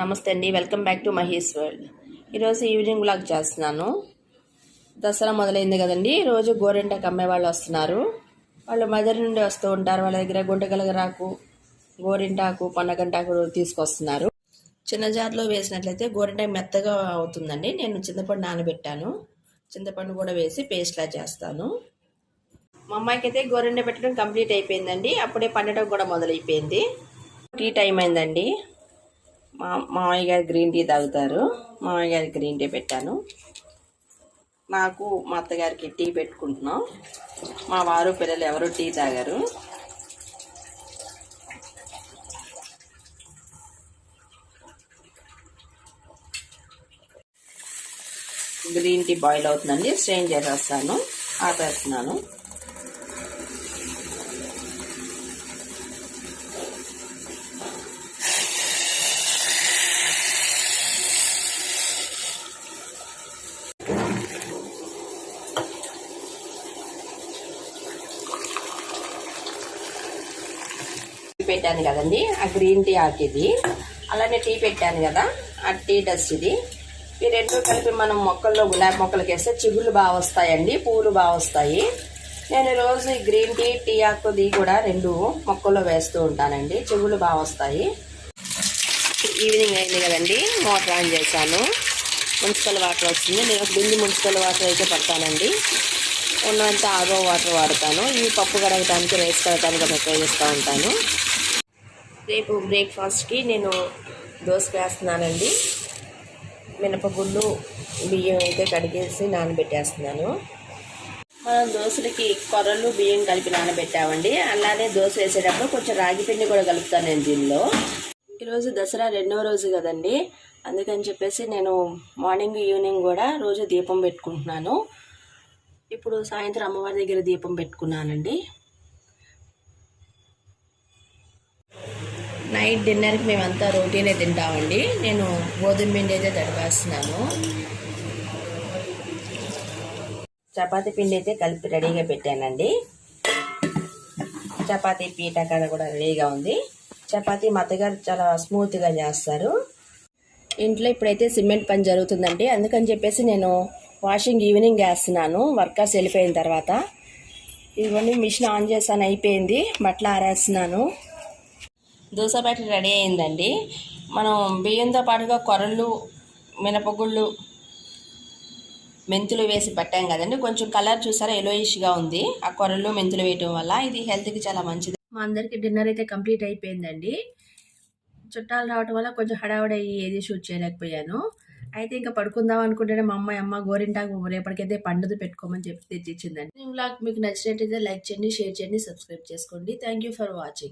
నమస్తే అండి. Welcome back to Mahesh world ఈరోజు ఈవినింగ్ బ్లాగ్ చేస్తున్నాను. దసరా మొదలైంది కదండి. రోజు గోరింటకు అమ్మే వాళ్ళు వస్తున్నారు. వాళ్ళు మదర్ నుండి వస్తూ ఉంటారు. వాళ్ళ దగ్గర గుంటగలగరాకు గోరింటాకు పండగంటాకు తీసుకొస్తున్నారు. చిన్న జార్లో వేసినట్లయితే గోరింటాకు మెత్తగా అవుతుందండి. నేను చింతపండు నానబెట్టాను. చింతపండు కూడా వేసి పేస్ట్లా చేస్తాను. మా అమ్మాయికి అయితే గోరెండ పెట్టడం కంప్లీట్ అయిపోయిందండి. అప్పుడే పండటం కూడా మొదలైపోయింది. టీ టైం అయిందండి. మా మామయ్య గారు గ్రీన్ టీ తాగుతారు. మామయ్య గారికి గ్రీన్ టీ పెట్టాను. నాకు మా అత్తగారికి టీ పెట్టుకుంటున్నాం. మా వారు పిల్లలు ఎవరు టీ తాగారు. గ్రీన్ టీ బాయిల్ అవుతుందండి. స్ట్రెయిన్ చేసేస్తాను. ఆపేస్తున్నాను. పెట్టాను కదండి. ఆ గ్రీన్ టీ ఆకిది అలానే టీ పెట్టాను కదా. ఆ టీ డస్ట్ ఇది. ఈ రెండు కలిపి మనం మొక్కల్లో గులాబీ మొక్కలకి వేస్తే చిగుళ్ళు బాగా వస్తాయండి. పూలు బాగా వస్తాయి. నేను రోజు ఈ గ్రీన్ టీ టీ ఆకుది కూడా రెండు మొక్కల్లో వేస్తూ ఉంటానండి. చిగుళ్ళు బాగా వస్తాయి. ఈవినింగ్ అయింది కదండి. మోటర్ ఆన్ చేశాను. మున్సిపల్ వాటర్ వస్తుంది. నేను ఒక బింది మున్సిపల్ వాటర్ అయితే పడతానండి. ఉన్నంత ఆగో వాటర్ వాడతాను. ఇవి పప్పు కడగటానికి రైస్ కడగటానికి ఉపయోగిస్తూ ఉంటాను. రేపు బ్రేక్ఫాస్ట్కి నేను దోశ వేస్తున్నానండి. మినపగుళ్ళు బియ్యం అయితే కడిగేసి నానబెట్టేస్తున్నాను. మనం దోశలకి కొర్రలు బియ్యం కలిపి నానబెట్టామండి. అలానే దోశ వేసేటప్పుడు కొంచెం రాగి పిండి కూడా కలుపుతాను నేను దీనిలో. ఈరోజు దసరా రెండవ రోజు కదండి. అందుకని చెప్పేసి నేను మార్నింగ్ ఈవినింగ్ కూడా రోజు దీపం పెట్టుకుంటున్నాను. ఇప్పుడు సాయంత్రం అమ్మవారి దగ్గర దీపం పెట్టుకున్నానండి. నైట్ డిన్నర్కి మేమంతా రోటీనే తింటామండి. నేను గోధుమ పిండి అయితే తడిపేస్తున్నాను. చపాతి పిండి అయితే కలిపి రెడీగా పెట్టానండి. చపాతీ పీట కడ కూడా రెడీగా ఉంది. చపాతీ మా అత్తగారు చాలా స్మూత్గా చేస్తారు. ఇంట్లో ఇప్పుడైతే సిమెంట్ పని జరుగుతుందండి. అందుకని చెప్పేసి నేను వాషింగ్ ఈవినింగ్ వేస్తున్నాను. వర్కర్స్ వెళ్ళిపోయిన తర్వాత. ఇదిగోండి మిషన్ ఆన్ చేశాను అయిపోయింది. బట్టలు ఆరేస్తున్నాను. దోశ బ్యాటర్ రెడీ అయిందండి మనం బియ్యంతో పాటుగా కొరళ్ళు మినపగుళ్ళు మెంతులు వేసి పెట్టాం కదండి. కొంచెం కలర్ చూసారా ఎలోయిష్గా ఉంది. ఆ కొరళ్ళు మెంతులు వేయటం వల్ల ఇది హెల్త్కి చాలా మంచిది. మా అందరికి డిన్నర్ అయితే కంప్లీట్ అయిపోయిందండి. చుట్టాలు రావటం వల్ల కొంచెం హడావుడి అయ్యి ఏది షూట్ చేయలేకపోయాను. అయితే ఇంకా పడుకుందాం అనుకుంటేనే మా అమ్మాయి అమ్మ గోరింటాకు రేపటికైతే పండుగ పెట్టుకోమని చెప్పి తెచ్చిచ్చిందండి. బ్లాగ్ మీకు నచ్చినట్టయితే లైక్ చేయండి షేర్ చేయండి సబ్స్క్రైబ్ చేసుకోండి. Thank you for watching.